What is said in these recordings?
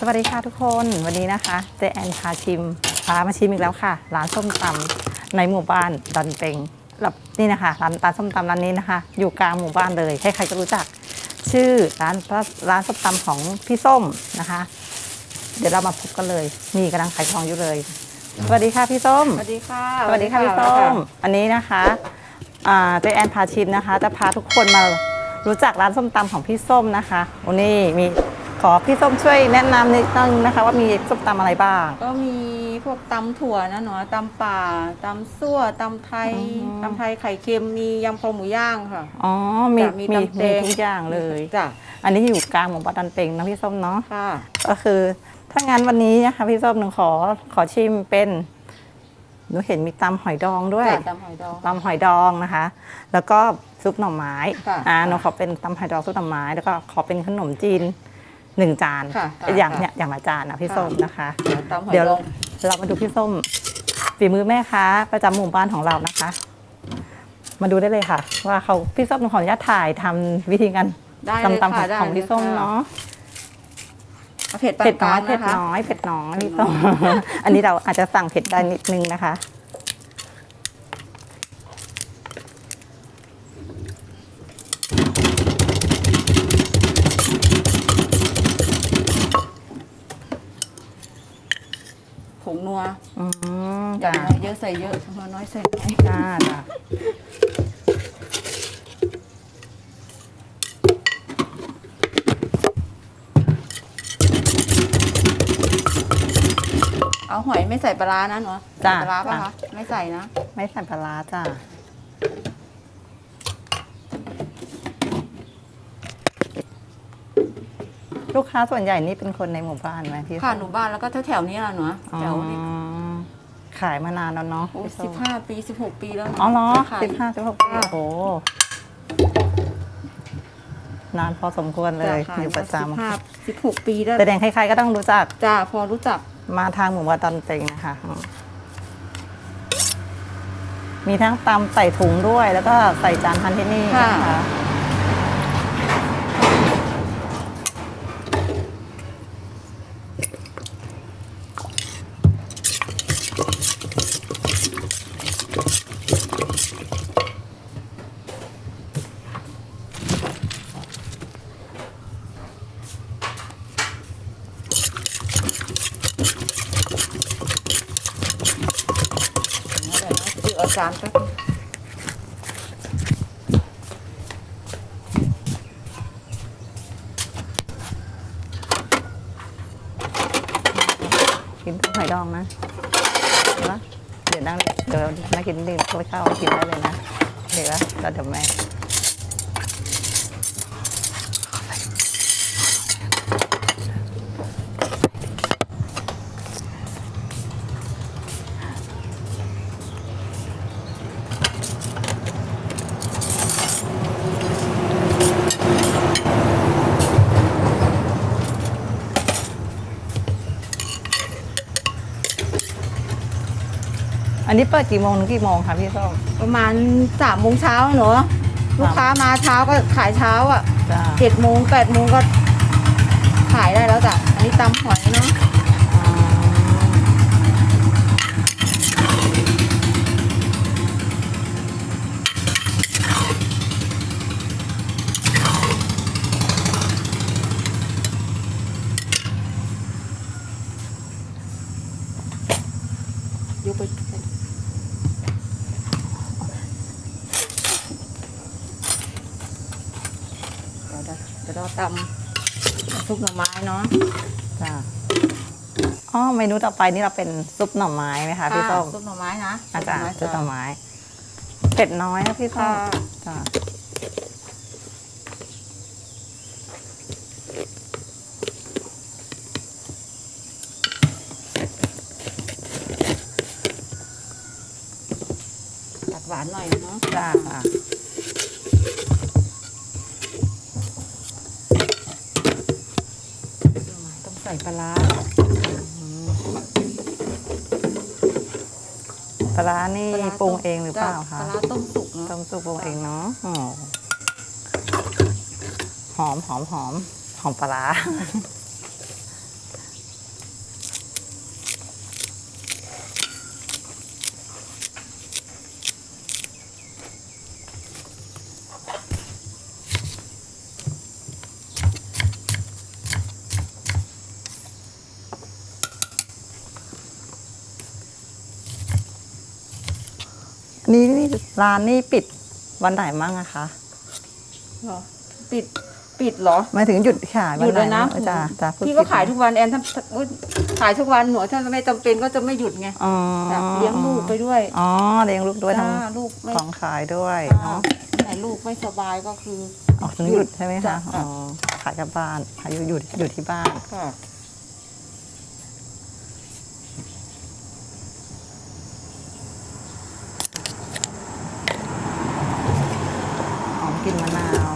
สวัสดีค่ะทุกคนวันนี้นะคะเจแอนพาชิมพามาชิมอีกแล้วค่ะ ร้านส้มตำในหมู่บ้านดอนเปงแบบนี่นะคะร้านร้านส้มตำร้านนี้นะคะ อยู่กลางหมู่บ้านเลยใครๆก็รู้จัก ชื่อร้านร้านส้มตำของพี่ส้มนะคะ เดี๋ยวเรามาพบกันเลยนี่กำลังขายของอยู่เลย สวัสดีค่ะพี่ส้ม สวัสดีค่ะสวัสดีค่ะพี่ส้ม อันนี้นะคะอ่าเจแอนพาชิมนะคะ จะพาทุกคนมารู้จักร้านส้มตำของพี่ส้มนะคะวันนี้มี ขอพี่ส้มช่วยแนะนำนิดนึงนะคะ ว่ามีส้มตำอะไรบ้าง ก็มีพวกตำถั่วนะเนาะตำป่าตำซั่วตำไทยอืมตำไทยไข่เค็มมียำคอหมูย่างค่ะ อ๋อ มีจ้ะมีมีตำแตมีงทุกอย่างเลยจ้ะอันนี้อยู่กลางหมู่บ้านดันเปงนะพี่ส้มเนาะค่ะ ก็คือถ้างั้นวันนี้นะคะพี่ส้มหนูขอขอชิมเป็นหนูเห็นมีตำหอยดองด้วยจ้ะตำหอยดองตำหอยดองนะคะ แล้วก็ซุปหน่อไม้ค่ะอ่าหนูขอเป็นตำหอยดองซุปหน่อไม้แล้วก็ขอเป็นขนมจีน หนึ่งจานค่ะค่ะอย่างค่ะเนี่ยอย่างละจานนะพี่ค่ะ ส้มนะคะตำหอยเดี๋ยวดองเรามาดูพี่ส้มฝีมือแม่ค้าประจำหมู่บ้านของเรานะคะ มาดูได้เลยค่ะ ว่าเขาพี่ส้มขออนุญาตถ่ายทำวิธีการได้เลยตำตำขค่ะองได้ของพี่ส้มเนาะเอาเผ็ดปาเผ็นดกน้ลาอยงเผ็ดนะคะ น้อยเผ็ดน้อยพี่ส้ม อันนี้เราอาจจะสั่งเผ็ดได้นิดนึงนะคะ ผงนัวอืมอย่าจ้างน้อยเยอะใส่เยอะน้อยน้อยใส่น้อยจ้าจ้าเอาหอยไม่ใส่ปลาร้านะเนาะใส่ปลาร้าป่ะคะไม่ใส่นะไม่ใส่ปลาร้าจ้า ลูกค้าส่วนใหญ่นี่เป็นคนในหมู่บ้านไหมพี่ค่ะส้มหนูบ้านแล้วก็แถวๆนี้แหละเนาะอ๋อแถวนี้ขายมานานแล้วเนาะพี่ส้สิมบห้าปีสิบหกปีแล้วนะอ๋อเหรอค่ะ สิบห้าสิบหกปีค่ะ โอ้โหนานพอสมควรเลยจ้ะค่ะอยู่ประจสิบห้าสิบหกปีแล้วำแต่แดงใครๆก็ต้องรู้จักจ้าพอรู้จักมาทางหมู่บ้านตอนเต็งนะคะอืมมีทั้งตำใส่ถุงด้วย แล้วก็ใส่จานทันที่นี่นะคะ ค่ะ เดี๋ยวนะ จานแป๊บกินทั้งหอยดองนะเห็นปะเดี๋ยวนั่งเดี๋ยวมากินดื่มก็ไปข้าวกินได้เลยนะเห็นปะเราเดี๋ยวแม่ อันนี้เปิดกี่โมงถึงกี่โมงคะพี่ส้มประมาณสามโมงเช้าเนอะลูกค้ามาเช้าก็ขายเช้าอะจ้าเจ็ดโมงแปดโมงก็ขายได้แล้วจ้ะอันนี้ตำหอยเนาะ อืม ยกไป เดี๋ยวเดี๋ยวเดี๋ยวเราตำซุปหน่อไม้เนาะจ้าอ๋อเมนูต่อไปนี่เราเป็นซุปหน่อไม้ไหมคะพี่ส้มซุปหน่อไม้นะอาจารย์ซุซุปปหหน่น่ออไม้ไม้เผ็ดน้อยนะพี่ส้ค่ะมจ้าตัดหวานหน่อยเนาะจ้าจ้า ต้องใส่ปลาร้าปลาร้านี่ปลาร้าปรุงเองหรือเปล่าปคะลาร้าต้มสุกเนาะต้มสุกปรุงเองเนาะอ๋อหอมหอมหอมหอมปลาร้า นี่นี่ร้านนี่ปิดวันไหนมั่งอะคะเหรอปิดปิดเหรอหมายถึงหยุดขายหวันยุดไหนเลยนะมั่งจ้าจ้าพูดพี่ก็ผิดขายทุกวันแอนถ้าถ้าอุ๊ยขายทุกวันหนูถ้าไม่จำเป็นก็จะไม่หยุดไงอ๋อแบบเลี้ยงลูกไปด้วยอ๋อเลี้ยงลูกด้วยทจ้าลูกไม่ำของขายด้วยจ้าเนาะไหนลูกไม่สบายก็คือออกถึงหยุดใช่ไหมจ้ะคะอ๋อขายกับบ้านขายอยู่อยู่อยู่ที่บ้าน ค่ะ หอมกลิ่นมะนาว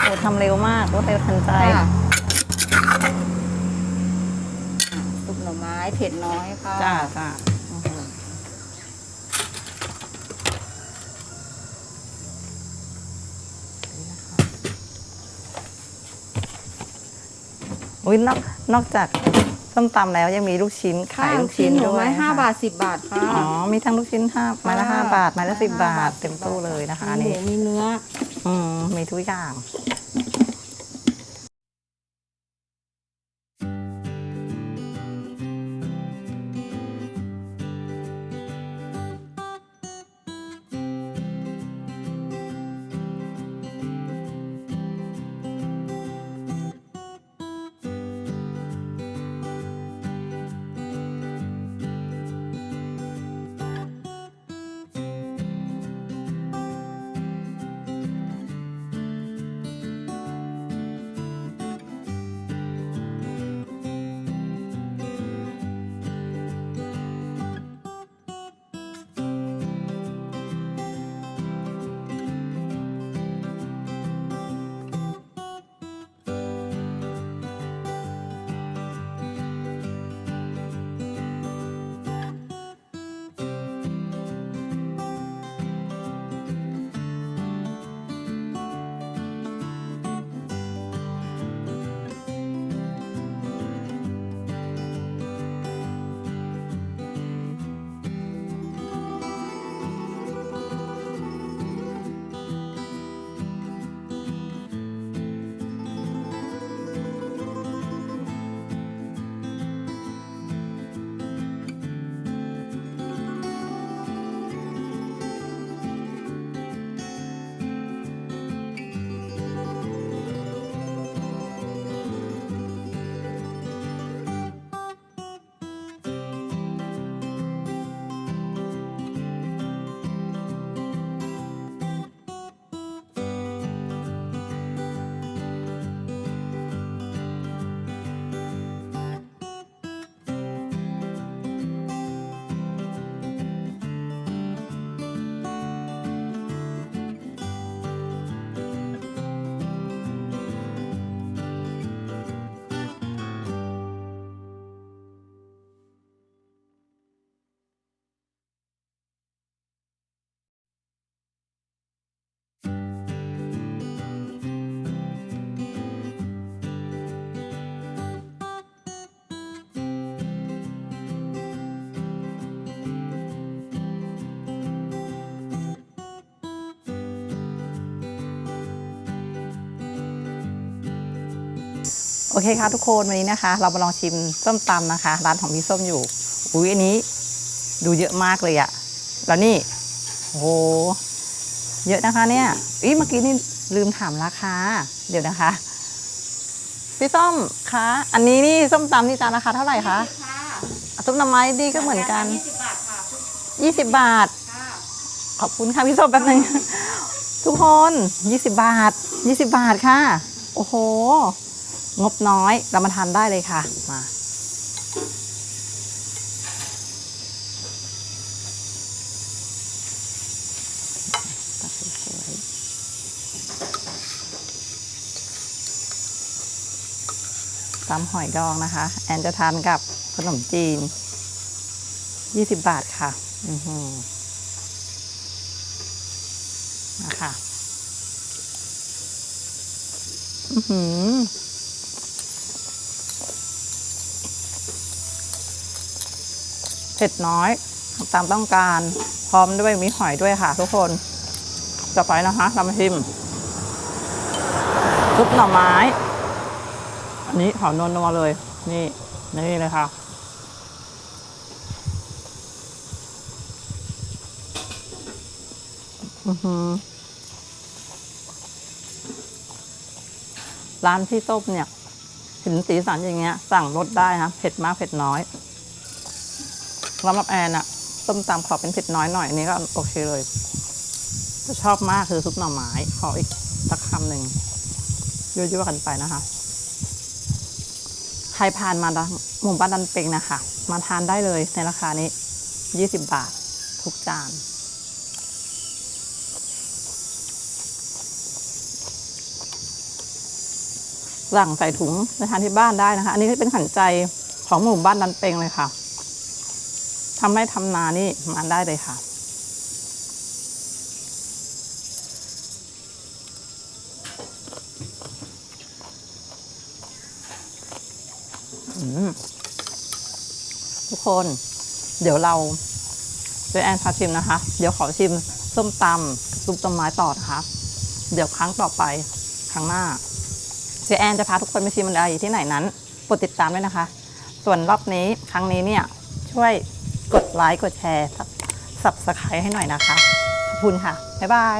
โอ้ทำเร็วมากรวดเร็วทันใจ ค่ะซุปหน่อไม้ เผ็ดน้อยค่ะจ้าจ้าอื้อหืออุ้ยนอกนอกจากส้มตำแล้วยังมีลูกชิ้นขายลูกชิ้นหน่ด้อวยไม้ห้าค่ะบาทสิบบาทค่ะอ๋อมีทั้งลูกชิ้นห้าไม้ละค่ะห้าบาทไม้ละสิบบาห้าทเต็มตู้เลยนะคะมีหนี่มูมีเนื้ออืมมีทุกอย่าง โอเคค่ะทุกคนวันนี้นะคะ เรามาลองชิมส้มตำนะคะ ร้านของพี่ส้มอยู่ อุ้ยอันนี้ดูเยอะมากเลยอะแล้วนี่โอ้โหเยอะนะคะเนี่ยอีเมื่อกี้นี่ลืมถามราคาเดี๋ยวนะคะ พี่ส้มคะอันนี้นี่ส้มตำนี่จานราคาเท่าไหร่คะค่ะอะส้มตำไม้ดีก็เหมือนกันยี่สิบบาทค่ะ20บาทค่ะขอบคุณค่ะพี่ส้มแป๊บนึงทุกคน20บาท20บาทค่ะ โอ้โห งบน้อยเรามาทานได้เลยค่ะมาตักสวยๆตำหอยดองนะคะ แอนจะทานกับขนมจีน 20 บาทค่ะอือหือนะคะ อื้อหือ เผ็ดน้อยตามต้องการพร้อมด้วยมีหอยด้วยค่ะทุกคนต่อไปนะคะเรามาชิมซุปหน่อไม้ อันนี้หอมนวลนัวเลย นี่นี่เลยค่ะอือหือร้านที่ต้มเนี่ยเห็นสีสันอย่างเงี้ย สั่งรสได้นะเผ็ดมากเผ็ดน้อย สำหรับแอนอะต้มตำขอเป็นเผ็ดน้อยหน่อยอันนี้ก็โอเคเลยจะชอบมากคือซุปหน่อไม้ขออีกสักคำหนึ่งยั่วๆกันไปนะคะ ใครผ่านมาหมู่บ้านดันเป็งนะคะ มาทานได้เลยในราคานี้ 20 บาท ทุกจานสั่งใส่ถุงไปทานที่บ้านได้นะคะ อันนี้เป็นขันใจของหมู่บ้านดันเป็งเลยค่ะ ทำไร่ทำนานี่มาได้เลยค่ะ ทุกคน เดี๋ยวเราเจอแอนพาชิมนะคะ เดี๋ยวขอชิมส้มตำซุปต้นไม้ต่อนะคะ เดี๋ยวครั้งต่อไปครั้งหน้าเจแอนจะพาทุกคนไปชิมอะไรที่ไหนนั้นกดติดตามด้วยนะคะ ส่วนรอบนี้ครั้งนี้เนี่ยช่วย กดไลค์กดแชร์สับสไครต์ให้หน่อยนะคะ ขอบคุณค่ะ บ๊ายบาย